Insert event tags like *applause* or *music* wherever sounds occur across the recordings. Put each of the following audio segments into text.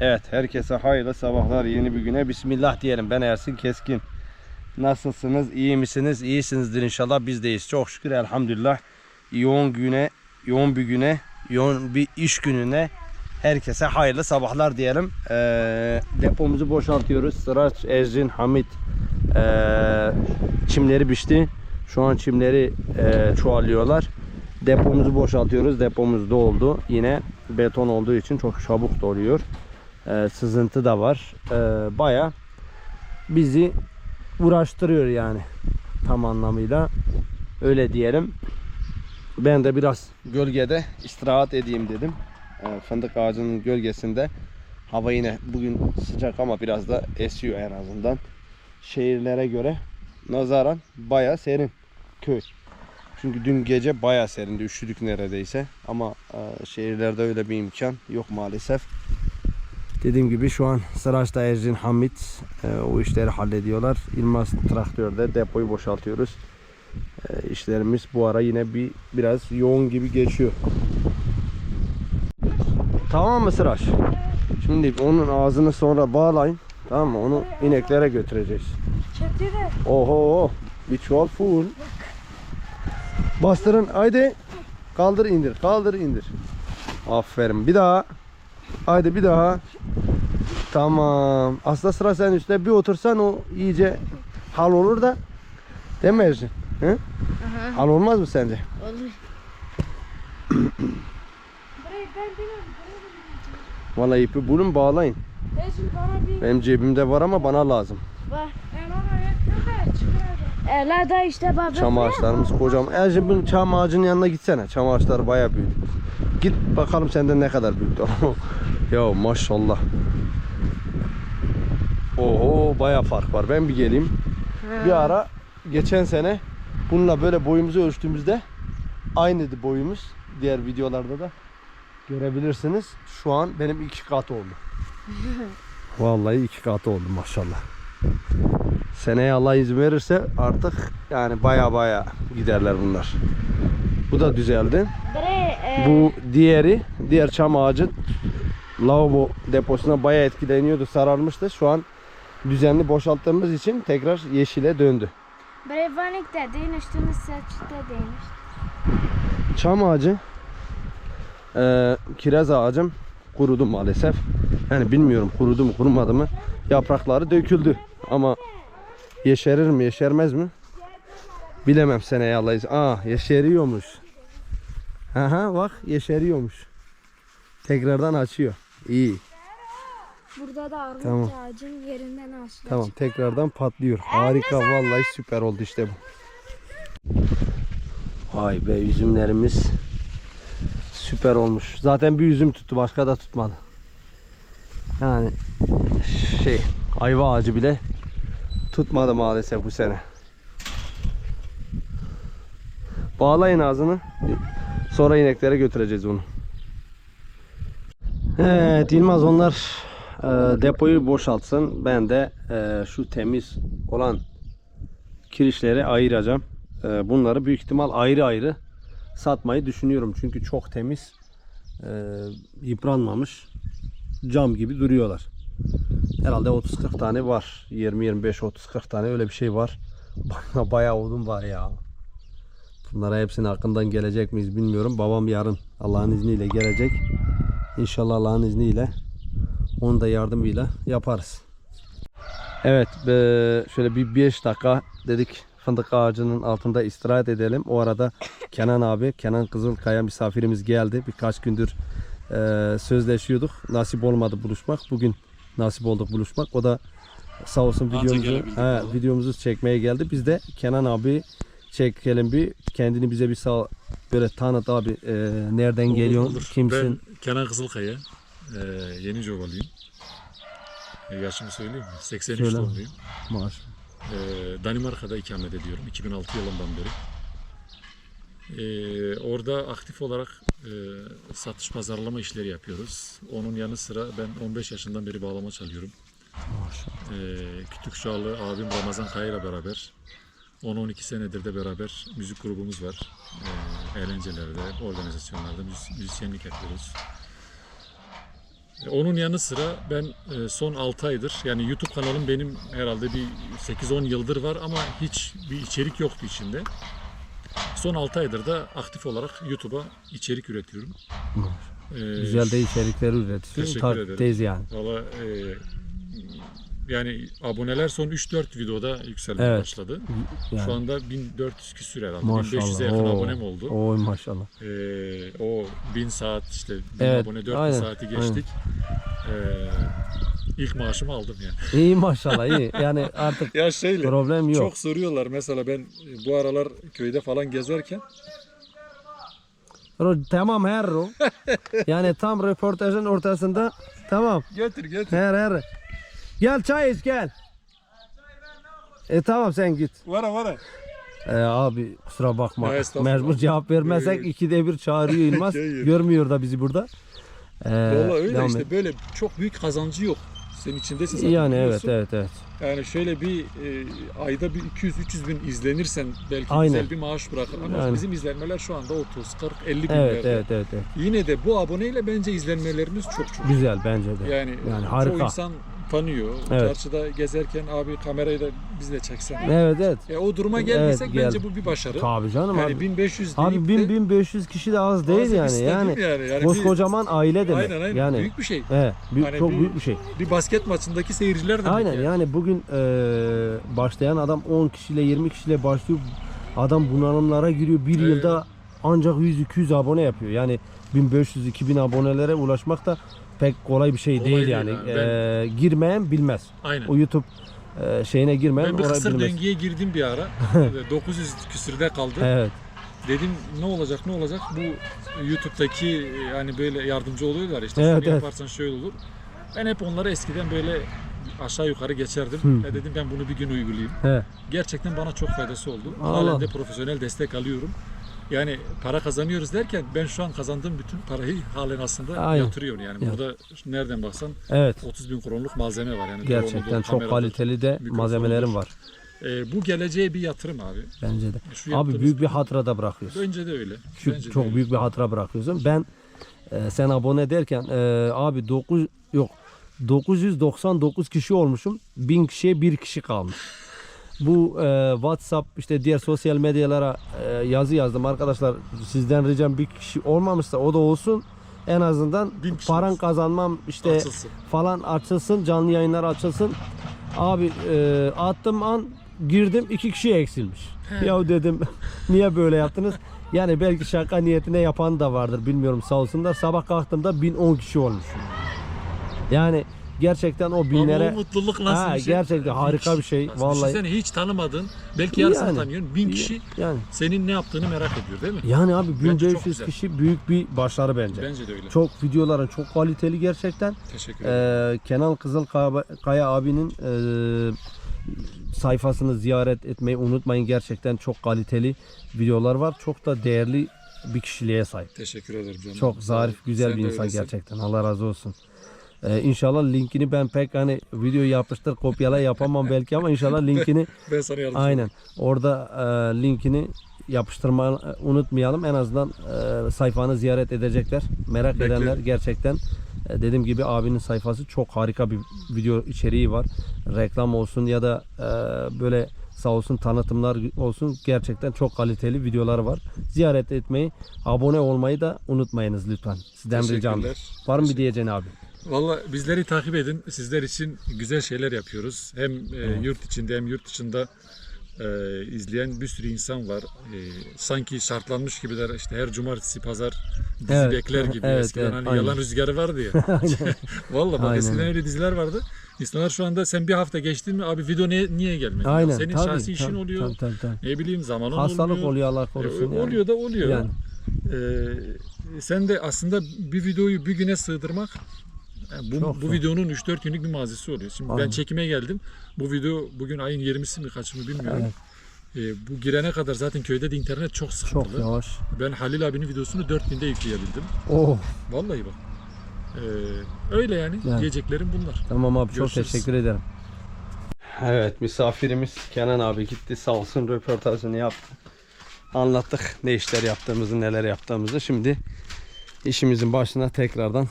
Evet, herkese hayırlı sabahlar. Yeni bir güne bismillah diyelim. Ben Ersin Keskin. Nasılsınız? İyi misiniz? İyisinizdir inşallah. Biz deyiz. Çok şükür elhamdülillah. Yoğun güne, yoğun bir güne, yoğun bir iş gününe herkese hayırlı sabahlar diyelim. Ee, depomuzu boşaltıyoruz. Sıraç, Ezrin, Hamit ee, çimleri biçti. Şu an çimleri ee, çoğalıyorlar. Depomuzu boşaltıyoruz. Depomuz doldu. Yine beton olduğu için çok çabuk doluyor. Ee, sızıntı da var. Ee, Baya bizi uğraştırıyor yani tam anlamıyla. Öyle diyelim. Ben de biraz gölgede istirahat edeyim dedim. Ee, fındık ağacının gölgesinde. Hava yine bugün sıcak ama biraz da esiyor en azından. Şehirlere göre nazaran baya serin köy. Çünkü dün gece baya serindi. Üşüdük neredeyse. Ama e, şehirlerde öyle bir imkan yok maalesef. Dediğim gibi şu an Sıraç'ta Ercin Hamit e, o işleri hallediyorlar. İlmaz traktörde depoyu boşaltıyoruz. E, işlerimiz bu ara yine bir biraz yoğun gibi geçiyor. Tamam mı Sıraç? Şimdi onun ağzını sonra bağlayın. Tamam mı? Onu ineklere götüreceğiz. Oho, bir çuval full. Bastırın, haydi. Kaldır indir, kaldır indir. Aferin. Bir daha. Haydi bir daha. Tamam. Aslında sıra senin üstüne bir otursan o iyice hal olur da. Değil mi Ercin? Hı? Hal olmaz mı sence? Olur. Vallahi ipi bulun bağlayın. Bana bir Benim cebimde var ama bana lazım. var. Ben ona yakın da çıkaracağım. Ela da işte baba. Çam ağaçlarımız kocaman. Ercin bu çam ağacının yanına gitsene. Çam ağaçları bayağı büyük. Git bakalım sende ne kadar büyük. *laughs* ya maşallah. Oho bayağı fark var. Ben bir geleyim. Bir ara geçen sene bununla böyle boyumuzu ölçtüğümüzde aynıydı boyumuz. Diğer videolarda da görebilirsiniz. Şu an benim iki katı oldu. *laughs* Vallahi iki katı oldu maşallah. Seneye Allah izin verirse artık yani baya baya giderler bunlar. Bu da düzeldi. E, Bu diğeri, diğer çam ağacı lavabo deposuna baya etkileniyordu, sararmıştı. Şu an düzenli boşalttığımız için tekrar yeşile döndü. bre vanik de değiştiğiniz saçta değmiş. Çam ağacı, eee, kiraz ağacım kurudu maalesef. Yani bilmiyorum kurudu mu kurumadı mı. Yaprakları döküldü ama yeşerir mi yeşermez mi? Bilemem seneye izin. Aa yeşeriyormuş. Aha bak yeşeriyormuş. Tekrardan açıyor. İyi. Burada da armut Tamam. ağacın yerinden açılacak. Tamam tekrardan patlıyor. Harika vallahi süper oldu işte bu. Vay be üzümlerimiz süper olmuş. Zaten bir üzüm tuttu başka da tutmadı. Yani şey ayva ağacı bile tutmadı maalesef bu sene. Bağlayın ağzını. Sonra ineklere götüreceğiz onu. Evet Yılmaz onlar e, depoyu boşaltsın. Ben de e, şu temiz olan kirişleri ayıracağım. E, bunları büyük ihtimal ayrı ayrı satmayı düşünüyorum. Çünkü çok temiz. E, yıpranmamış. Cam gibi duruyorlar. Herhalde 30-40 tane var. 20-25-30-40 tane öyle bir şey var. *laughs* Bana bayağı odun var ya. Bunlara hepsinin hakkından gelecek miyiz bilmiyorum. Babam yarın Allah'ın izniyle gelecek. İnşallah Allah'ın izniyle onu da yardımıyla yaparız. Evet şöyle bir 5 dakika dedik fındık ağacının altında istirahat edelim. O arada *coughs* Kenan abi, Kenan Kızılkaya misafirimiz geldi. Birkaç gündür eee, sözleşiyorduk. Nasip olmadı buluşmak. Bugün nasip olduk buluşmak. O da sağ olsun videomuzu, he, videomuzu çekmeye geldi. Biz de Kenan abi çekelim bir. Kendini bize bir sağ böyle tanıt abi. Eee, nereden Olur, geliyorsun? olur. Kimsin? Ben Kenan Kızılkaya. E, yeni Jogalıyım. E, yaşımı söyleyeyim mi? 83 Söyle. doğumluyum. Maaş. E, Danimarka'da ikamet ediyorum. 2006 yılından beri. E, orada aktif olarak e, satış pazarlama işleri yapıyoruz. Onun yanı sıra ben 15 yaşından beri bağlama çalıyorum. E, Kütük Şahlı abim Ramazan Kaya ile beraber 10-12 senedir de beraber müzik grubumuz var. E, eğlencelerde, organizasyonlarda müzis- müzisyenlik yapıyoruz. E, Onun yanı sıra ben e, son 6 aydır yani YouTube kanalım benim herhalde bir 8-10 yıldır var ama hiç bir içerik yoktu içinde. Son 6 aydır da aktif olarak YouTube'a içerik üretiyorum. E, Güzel de içerikleri üretiyorsun. Teşekkür Takipteyiz yani. Valla e, yani aboneler son 3-4 videoda yükselmeye Evet. başladı. yani. Şu anda 1400 küsür herhalde. Maşallah. 1500'e yakın Oo. abonem oldu. Oy maşallah. Ee, o 1000 saat işte 1000 Evet, abone 4000 aynen, saati geçtik. Ee, ilk maaşımı aldım yani. İyi maşallah iyi. Yani artık *laughs* Ya şeyle problem yok. çok soruyorlar mesela ben e, bu aralar köyde falan gezerken Ro, tamam her ro. *laughs* yani tam röportajın ortasında tamam. götür götür. Her her. Gel çay iç gel. E tamam sen git. Vara vara. E, abi kusura bakma. Mecbur cevap vermezsek ikide bir çağırıyor *laughs* İlmaz. Görmüyor da bizi burada. E, Valla öyle işte böyle çok büyük kazancı yok. Senin içindesin zaten. Yani evet evet evet. Yani şöyle bir e, ayda bir 200-300 bin izlenirsen belki Aynen. güzel bir maaş bırakır. Ama Yani. bizim izlenmeler şu anda 30, 40, 50 bin Evet evet evet evet. Yine de bu aboneyle bence izlenmelerimiz çok çok. Güzel bence de. Yani, Yani çoğu harika. insan tanıyor. Evet. Çarşıda gezerken abi kamerayı da bizle çeksen. Evet evet. E, o duruma gelmesek gel. bence bu bir başarı. Tabii canım Yani abi. 1500 Abi deyip 1000 de 1500 kişi de az değil yani. Yani, yani. Yani bir- koskocaman aile demek. Aynen aynen. Yani Büyük bir şey. He, büyük, Hani çok bir- büyük bir şey. Bir basket maçındaki seyirciler demek Aynen yani. yani bugün e, başlayan adam 10 kişiyle 20 kişiyle başlıyor. Adam bunalımlara giriyor. Bir Evet. yılda ancak 100-200 abone yapıyor. Yani 1500-2000 abonelere ulaşmak da pek kolay bir şey Kolay değil değil yani. abi. E, girmeyen bilmez. Aynen. O YouTube e, şeyine girmeyen Ben bir kısır bilmez. döngüye girdim bir ara. *laughs* 900 küsürde kaldı. Evet. Dedim ne olacak ne olacak bu YouTube'daki yani böyle yardımcı oluyorlar işte Evet, evet. yaparsan şöyle olur. Ben hep onları eskiden böyle aşağı yukarı geçerdim. Hı. Ya dedim ben bunu bir gün uygulayayım. He. Gerçekten bana çok faydası oldu. Halen de profesyonel destek alıyorum. Yani para kazanıyoruz derken ben şu an kazandığım bütün parayı halen aslında Aynen. yatırıyorum. Yani Ya. burada nereden baksan Evet. 30 bin kronluk malzeme var. Yani Gerçekten çok kaliteli de malzemelerim var. Ee, bu geleceğe bir yatırım abi. Bence de. Şu Abi büyük bir hatıra da bırakıyorsun. Bence de öyle. Şu Bence de çok öyle. büyük bir hatıra bırakıyorsun. Ben e, sen abone derken e, abi 9 yok 999 kişi olmuşum. 1000 kişiye bir kişi kalmış. Bu e, WhatsApp işte diğer sosyal medyalara e, yazı yazdım arkadaşlar. Sizden ricam bir kişi olmamışsa o da olsun. En azından paran kazanmam işte Açılsın. falan açılsın canlı yayınlar açılsın. Abi e, attım an girdim iki kişi eksilmiş. ya dedim *laughs* niye böyle yaptınız? Yani belki şaka niyetine yapan da vardır bilmiyorum sağ olsunlar. Sabah kalktığımda 1010 kişi olmuş. Yani gerçekten o Ama binlere o mutluluk nasıl Ha, bir şey? gerçekten harika bir şey, Nasıl vallahi. Düşünsene hiç tanımadın. Belki yarısını Yani. tanıyorsun. Bin kişi yani senin ne yaptığını merak ediyor değil mi? yani abi Bence çok 1500 güzel. kişi büyük bir başarı bence. Bence de öyle. Çok videoların çok kaliteli gerçekten. Teşekkür ederim. Ee, Kenan Kızılkaya abinin e, sayfasını ziyaret etmeyi unutmayın. Gerçekten çok kaliteli videolar var. Çok da değerli bir kişiliğe sahip. Teşekkür ederim canım. Çok zarif, güzel Sen bir insan öylesin. gerçekten. Allah razı olsun. Ee, inşallah linkini ben pek hani video yapıştır kopyala yapamam belki ama inşallah linkini *laughs* Ben sana yardımcı aynen orada e, linkini yapıştırma e, unutmayalım. En azından e, sayfanı ziyaret edecekler. Merak Beklerim. edenler gerçekten e, dediğim gibi abinin sayfası çok harika bir video içeriği var. Reklam olsun ya da e, böyle sağ olsun tanıtımlar olsun gerçekten çok kaliteli videolar var. Ziyaret etmeyi, abone olmayı da unutmayınız lütfen. Sizden ricam. Var mı bir diyeceğin abi? Valla bizleri takip edin. Sizler için güzel şeyler yapıyoruz. Hem e, yurt içinde hem yurt dışında e, izleyen bir sürü insan var. E, sanki şartlanmış gibiler. İşte her cumartesi pazar dizi Evet, bekler gibi. evet, Eskiden evet, hani aynen. yalan rüzgarı vardı ya. *laughs* *laughs* Valla bak Aynen. eskiden öyle diziler vardı. İnsanlar şu anda sen bir hafta geçtin mi abi video ne, niye gelmedi? Aynen. Senin tabii, şahsi işin tabii, oluyor. Tabii, tabii, tabii. Ne bileyim zamanın Hastalık olmuyor. oluyor Allah E, korusun. yani. Oluyor da oluyor. Yani. Ee, sen de aslında bir videoyu bir güne sığdırmak yani bu, Çok bu zor. videonun 3-4 günlük bir mazisi oluyor. Şimdi ben Aynen. çekime geldim. Bu video bugün ayın 20'si mi kaçı mı bilmiyorum. Evet. Ee, bu girene kadar zaten köyde de internet çok sıkıntılı. Çok yavaş. Ben Halil abinin videosunu 4 günde yükleyebildim. Oh. Vallahi bak. Ee, öyle yani. Yani. Diyeceklerim bunlar. Tamam abi çok Görüşürüz. teşekkür ederim. Evet misafirimiz Kenan abi gitti sağ olsun röportajını yaptı. Anlattık ne işler yaptığımızı neler yaptığımızı. Şimdi işimizin başına tekrardan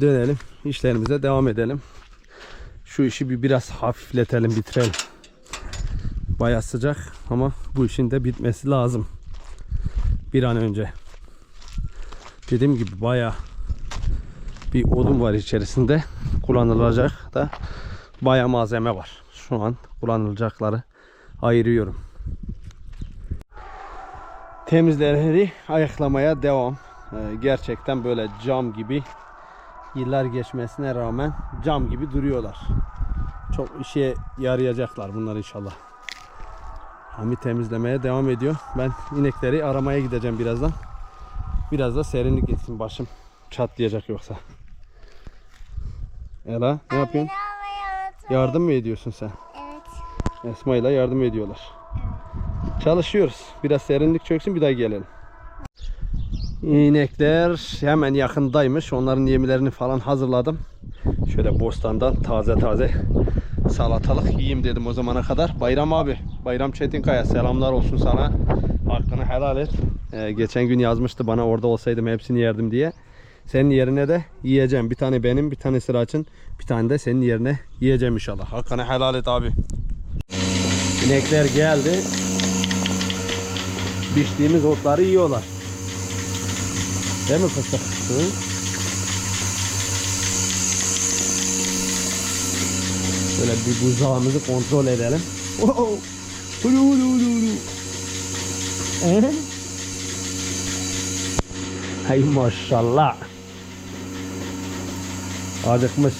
dönelim. işlerimize devam edelim. Şu işi bir biraz hafifletelim, bitirelim. Baya sıcak ama bu işin de bitmesi lazım. Bir an önce. Dediğim gibi baya bir odun var içerisinde. Kullanılacak da baya malzeme var. Şu an kullanılacakları ayırıyorum. Temizleri ayaklamaya devam. Ee, gerçekten böyle cam gibi yıllar geçmesine rağmen cam gibi duruyorlar. Çok işe yarayacaklar bunlar inşallah. Hami temizlemeye devam ediyor. Ben inekleri aramaya gideceğim birazdan. Biraz da serinlik gitsin başım çatlayacak yoksa. Ela ne yapıyorsun? Yardım mı ediyorsun sen? Evet. Esma ile yardım ediyorlar. Çalışıyoruz. Biraz serinlik çöksün bir daha gelelim. İnekler hemen yakındaymış. Onların yemlerini falan hazırladım. Şöyle bostandan taze taze salatalık yiyeyim dedim o zamana kadar. Bayram abi, Bayram Çetinkaya selamlar olsun sana. Hakkını helal et. Ee, geçen gün yazmıştı bana orada olsaydım hepsini yerdim diye. Senin yerine de yiyeceğim. Bir tane benim, bir tane Sıraç'ın, bir tane de senin yerine yiyeceğim inşallah. Hakkını helal et abi. İnekler geldi. Biçtiğimiz otları yiyorlar. Değil mi fıstık? Hı? Şöyle bir buzdağımızı kontrol edelim. Oh! Hulu hulu hulu hulu. Ee? Hay maşallah. Acıkmış.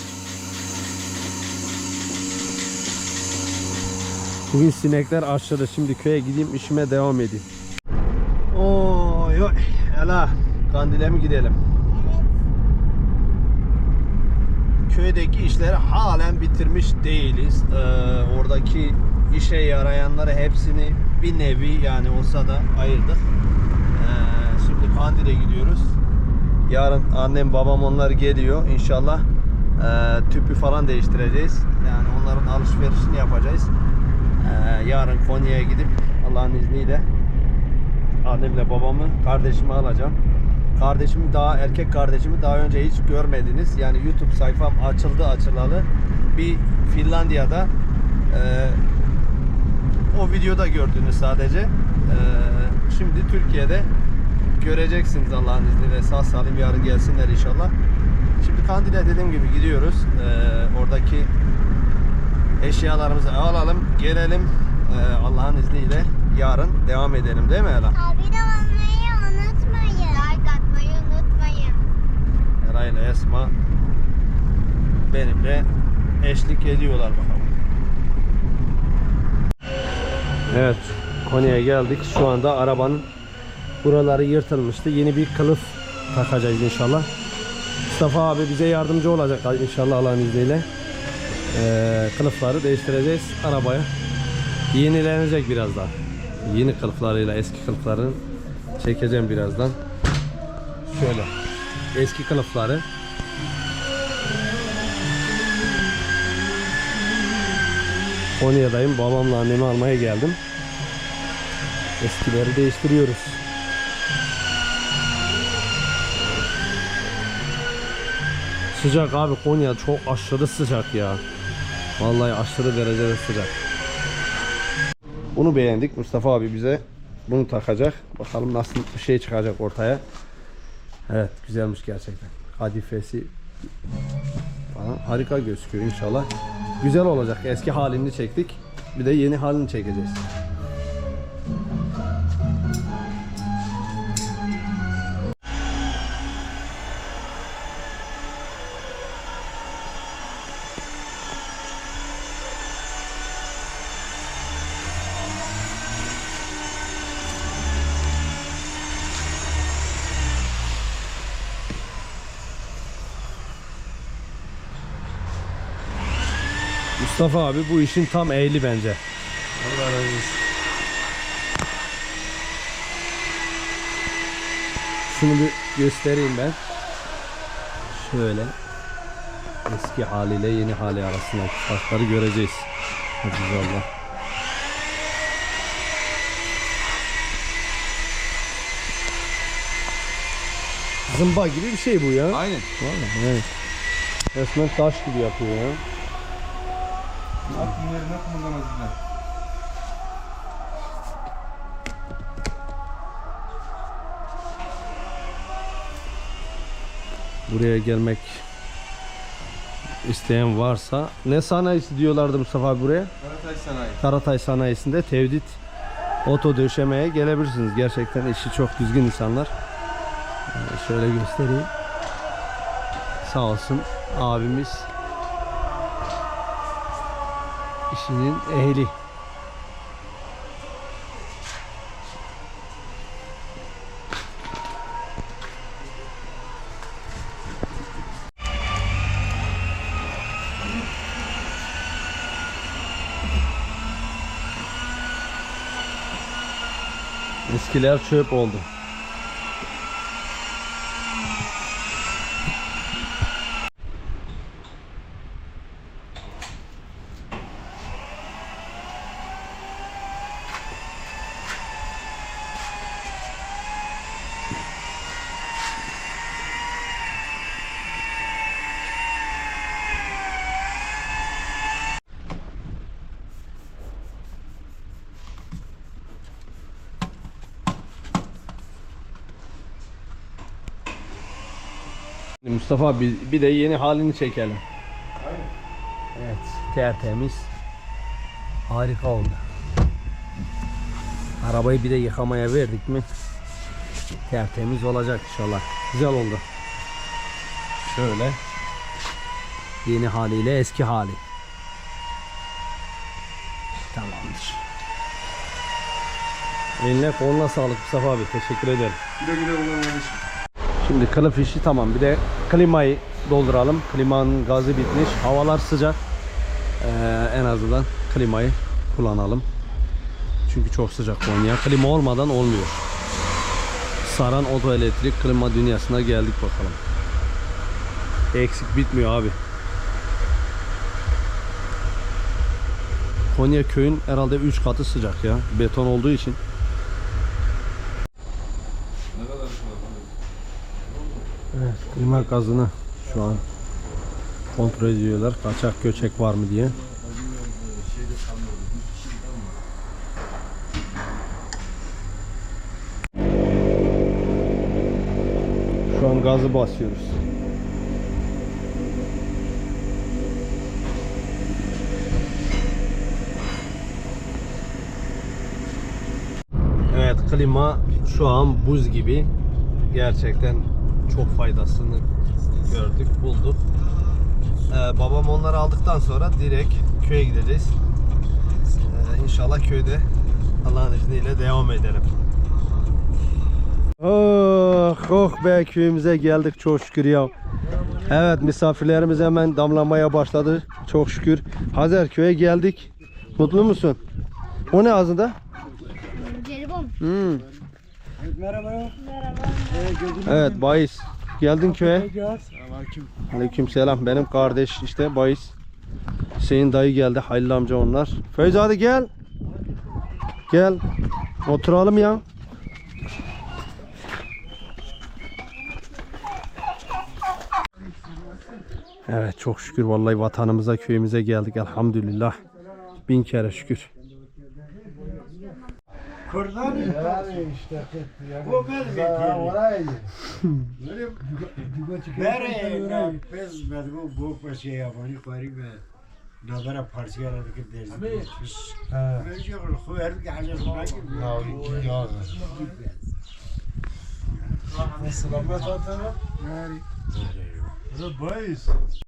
Bugün sinekler aşırı. Şimdi köye gideyim işime devam edeyim. Oy oy. Ela kandile mi gidelim? Köydeki işleri halen bitirmiş değiliz. Ee, oradaki işe yarayanları hepsini bir nevi yani olsa da ayırdık. Ee, şimdi Kandil'e gidiyoruz. Yarın annem babam onlar geliyor. İnşallah e, tüpü falan değiştireceğiz. Yani onların alışverişini yapacağız. Ee, yarın Konya'ya gidip Allah'ın izniyle annemle babamı, kardeşimi alacağım. Kardeşimi daha erkek kardeşimi daha önce hiç görmediniz. Yani YouTube sayfam açıldı açılalı. Bir Finlandiya'da e, o videoda gördünüz sadece. E, şimdi Türkiye'de göreceksiniz Allah'ın izniyle. Sağ salim yarın gelsinler inşallah. Şimdi Kandil'e dediğim gibi gidiyoruz. E, oradaki eşyalarımızı alalım, gelelim. E, Allah'ın izniyle yarın devam edelim değil mi Ela? Abi de olmayı unutmayın. İle Esma benimle eşlik ediyorlar bakalım. Evet, Konya'ya geldik. Şu anda arabanın buraları yırtılmıştı. Yeni bir kılıf takacağız inşallah. Mustafa abi bize yardımcı olacak inşallah Allah'ın izniyle. Ee, kılıfları değiştireceğiz arabaya. Yenilenecek biraz daha. Yeni kılıflarıyla eski kılıflarını çekeceğim birazdan. Şöyle eski kılıfları Konya'dayım. Babamla annemi almaya geldim. Eskileri değiştiriyoruz. Sıcak abi Konya çok aşırı sıcak ya. Vallahi aşırı derecede sıcak. Bunu beğendik. Mustafa abi bize bunu takacak. Bakalım nasıl bir şey çıkacak ortaya. Evet güzelmiş gerçekten. Kadifesi falan harika gözüküyor inşallah. Güzel olacak. Eski halini çektik. Bir de yeni halini çekeceğiz. Mustafa abi bu işin tam ehli bence. Allah razı olsun. Şunu bir göstereyim ben. Şöyle. Eski haliyle yeni hali arasındaki farkları göreceğiz. Hadi Allah. Zımba gibi bir şey bu ya. Aynen. Vallahi evet. Resmen taş gibi yapıyor ya. Yerine kullanamazlar. Buraya gelmek isteyen varsa ne sanayisi diyorlardı Mustafa abi buraya? Karatay Sanayi. Karatay sanayisinde tevdit oto döşemeye gelebilirsiniz. Gerçekten işi çok düzgün insanlar. Ee, şöyle göstereyim. Sağ olsun abimiz işinin ehli. Eskiler çöp oldu. Mustafa abi bir de yeni halini çekelim. Evet tertemiz. Harika oldu. Arabayı bir de yıkamaya verdik mi tertemiz olacak inşallah. Güzel oldu. Şöyle. Yeni haliyle eski hali. Tamamdır. Eline koluna sağlık Mustafa abi. Teşekkür ederim. Güle güle kullan kardeşim. Şimdi kılıf işi tamam. Bir de klimayı dolduralım. Klimanın gazı bitmiş. Havalar sıcak. Ee, en azından klimayı kullanalım. Çünkü çok sıcak Konya. Klima olmadan olmuyor. Saran oto elektrik klima dünyasına geldik bakalım. Eksik bitmiyor abi. Konya köyün herhalde 3 katı sıcak ya. Beton olduğu için. Klima gazını şu an kontrol ediyorlar. Kaçak göçek var mı diye. Şu an gazı basıyoruz. Evet klima şu an buz gibi. Gerçekten çok faydasını gördük, bulduk. Ee, babam onları aldıktan sonra direkt köye gideceğiz. Ee, inşallah köyde Allah'ın izniyle devam edelim. Oh, oh be köyümüze geldik çok şükür ya. Evet misafirlerimiz hemen damlamaya başladı. Çok şükür. Hazer köye geldik. Mutlu musun? O ne ağzında? Jelibon. Hmm. Merhaba. Evet Bayis. Geldin köye. Aleyküm selam. Benim kardeş işte Bayis. Hüseyin dayı geldi. Halil amca onlar. Feyzi hadi gel. Gel. Oturalım ya. Evet çok şükür vallahi vatanımıza köyümüze geldik elhamdülillah. Bin kere şükür. Kurdan Yani işte yani. Bu benim Ha, yeteneğim. Orayı. Bere pez bu bu paşa yabani kari be nazara parçaya ladık derdi. Ha. Ben yok bu her bir hacer bana Ya gibi. iki ya. Selamet atana.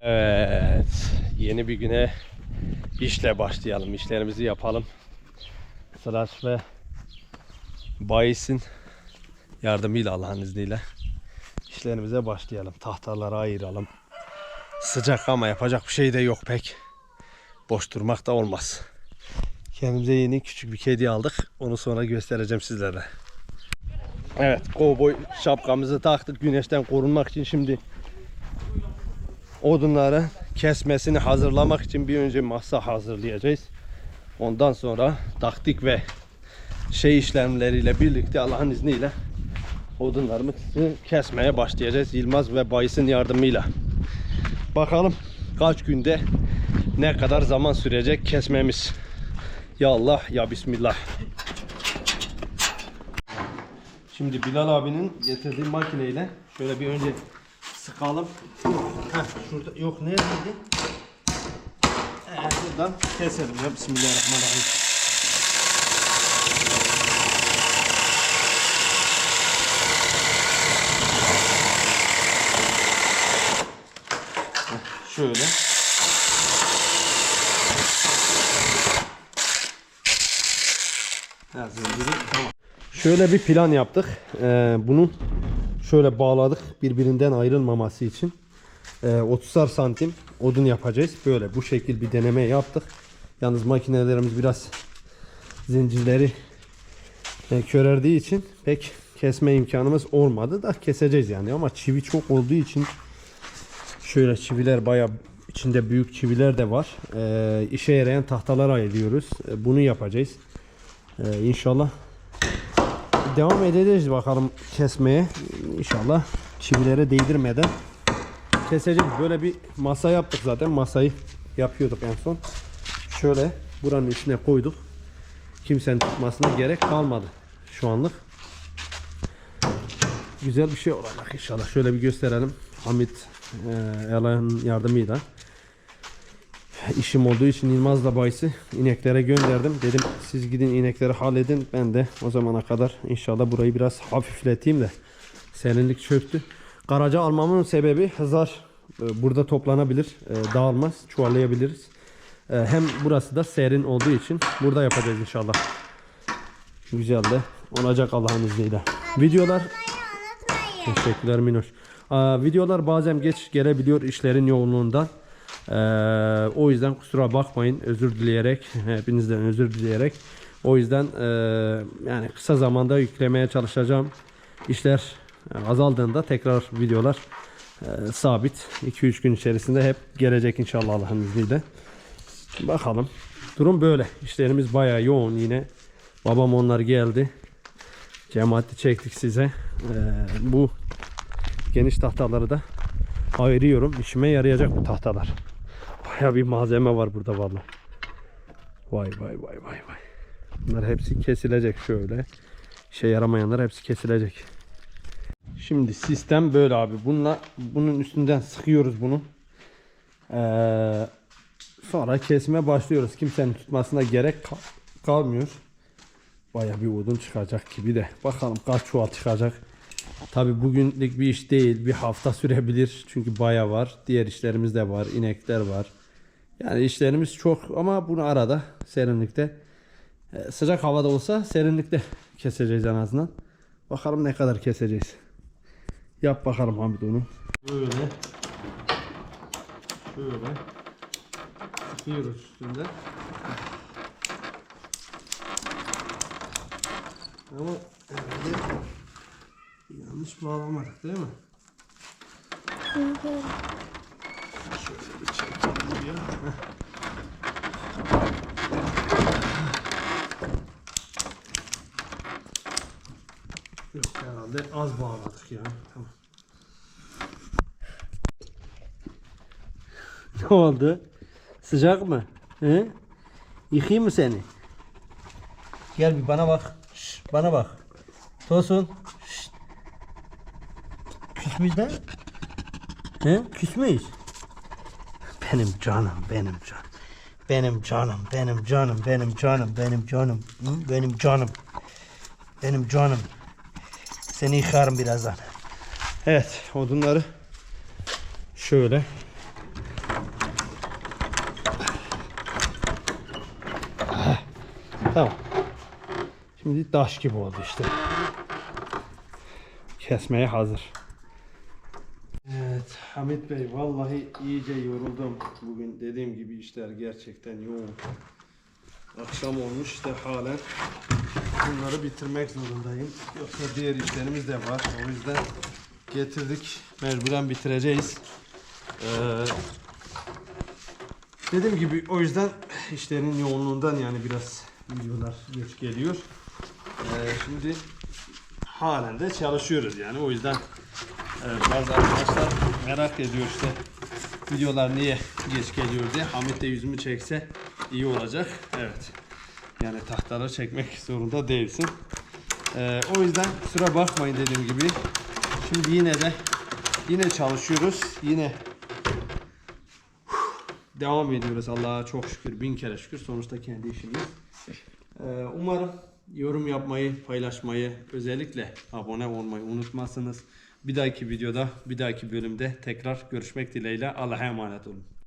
Evet, yeni bir güne işle başlayalım, işlerimizi yapalım. Sıraç ve Bayis'in yardımıyla Allah'ın izniyle işlerimize başlayalım. Tahtaları ayıralım. Sıcak ama yapacak bir şey de yok pek. Boş durmak da olmaz. Kendimize yeni küçük bir kedi aldık. Onu sonra göstereceğim sizlere. Evet, kovboy şapkamızı taktık güneşten korunmak için şimdi odunları kesmesini hazırlamak için bir önce masa hazırlayacağız. Ondan sonra taktik ve şey işlemleriyle birlikte Allah'ın izniyle odunlarımızı kesmeye başlayacağız. Yılmaz ve Bayis'in yardımıyla. Bakalım kaç günde ne kadar zaman sürecek kesmemiz. Ya Allah ya Bismillah. Şimdi Bilal abinin getirdiği makineyle şöyle bir önce sıkalım. Heh, şurada yok neredeydi? Ee, buradan keselim ya Bismillahirrahmanirrahim. Şöyle. Şöyle bir plan yaptık. Ee, bunu şöyle bağladık birbirinden ayrılmaması için. Ee, 30'ar santim odun yapacağız. Böyle bu şekil bir deneme yaptık. Yalnız makinelerimiz biraz zincirleri e, körerdiği için pek kesme imkanımız olmadı da keseceğiz yani ama çivi çok olduğu için şöyle çiviler bayağı içinde büyük çiviler de var. Ee, işe yarayan tahtalar ayırıyoruz. Ee, bunu yapacağız. Ee, inşallah devam edeceğiz bakalım kesmeye. İnşallah çivilere değdirmeden keseceğiz. Böyle bir masa yaptık zaten. Masayı yapıyorduk en son. Şöyle buranın içine koyduk. Kimsenin tutmasına gerek kalmadı şu anlık. Güzel bir şey olacak inşallah. Şöyle bir gösterelim. Hamit e, Elan'ın yardımıyla işim olduğu için Yılmaz'la bayisi ineklere gönderdim. Dedim siz gidin inekleri halledin. Ben de o zamana kadar inşallah burayı biraz hafifleteyim de serinlik çöktü. Karaca almamın sebebi hızar e, burada toplanabilir, e, dağılmaz, çuvallayabiliriz. E, Hem burası da serin olduğu için burada yapacağız inşallah. Güzel de olacak Allah'ın izniyle. Videolar Teşekkürler Minoş. Aa, videolar bazen geç gelebiliyor işlerin yoğunluğundan. Ee, o yüzden kusura bakmayın. Özür dileyerek, *laughs* hepinizden özür dileyerek. O yüzden e, yani kısa zamanda yüklemeye çalışacağım. İşler e, azaldığında tekrar videolar e, sabit 2-3 gün içerisinde hep gelecek inşallah Allah'ın izniyle. Bakalım. Durum böyle. İşlerimiz bayağı yoğun yine. Babam onlar geldi. Cemaati çektik size. Ee, bu geniş tahtaları da ayırıyorum. İşime yarayacak bu tahtalar. Baya bir malzeme var burada vallahi. Vay vay vay vay vay. Bunlar hepsi kesilecek şöyle. İşe yaramayanlar hepsi kesilecek. Şimdi sistem böyle abi. Bununla bunun üstünden sıkıyoruz bunu. Ee, sonra kesime başlıyoruz. Kimsenin tutmasına gerek kal- kalmıyor. Baya bir odun çıkacak gibi de. Bakalım kaç çuval çıkacak. Tabi bugünlük bir iş değil. Bir hafta sürebilir. Çünkü baya var. Diğer işlerimiz de var. inekler var. Yani işlerimiz çok ama bunu arada serinlikte e, sıcak havada olsa serinlikte keseceğiz en azından. Bakalım ne kadar keseceğiz. Yap bakalım Hamit onu. Böyle. Şöyle. Sıkıyoruz üstünde. Ama herhalde yanlış bağlamadık değil mi? Şöyle bir çekelim buraya. Yok herhalde az bağladık ya. Tamam. Ne oldu? Sıcak mı? He? Yıkayayım mı seni? Gel bir bana bak. Şş, bana bak. Tosun. Şşt. Küs müyüz lan? He? Küs müyüz? Benim canım, benim canım. Benim canım, benim canım, benim canım, benim canım. Benim canım. Benim canım. Seni yıkarım birazdan. Evet, odunları şöyle Tamam. Şimdi taş gibi oldu işte. Kesmeye hazır. Hamit Bey vallahi iyice yoruldum. Bugün dediğim gibi işler gerçekten yoğun. Akşam olmuş işte halen bunları bitirmek zorundayım. Yoksa diğer işlerimiz de var. O yüzden getirdik. Mecburen bitireceğiz. Ee, dediğim gibi o yüzden işlerin yoğunluğundan yani biraz videolar geç geliyor. Ee, şimdi halen de çalışıyoruz yani o yüzden bazı arkadaşlar merak ediyor işte videolar niye geç geliyor diye. Hamit de yüzümü çekse iyi olacak. Evet. Yani tahtaları çekmek zorunda değilsin. Ee, o yüzden kusura bakmayın dediğim gibi. Şimdi yine de yine çalışıyoruz. Yine devam ediyoruz. Allah'a çok şükür. Bin kere şükür. Sonuçta kendi işimiz. Ee, umarım yorum yapmayı, paylaşmayı, özellikle abone olmayı unutmazsınız. Bir dahaki videoda, bir dahaki bölümde tekrar görüşmek dileğiyle. Allah'a emanet olun.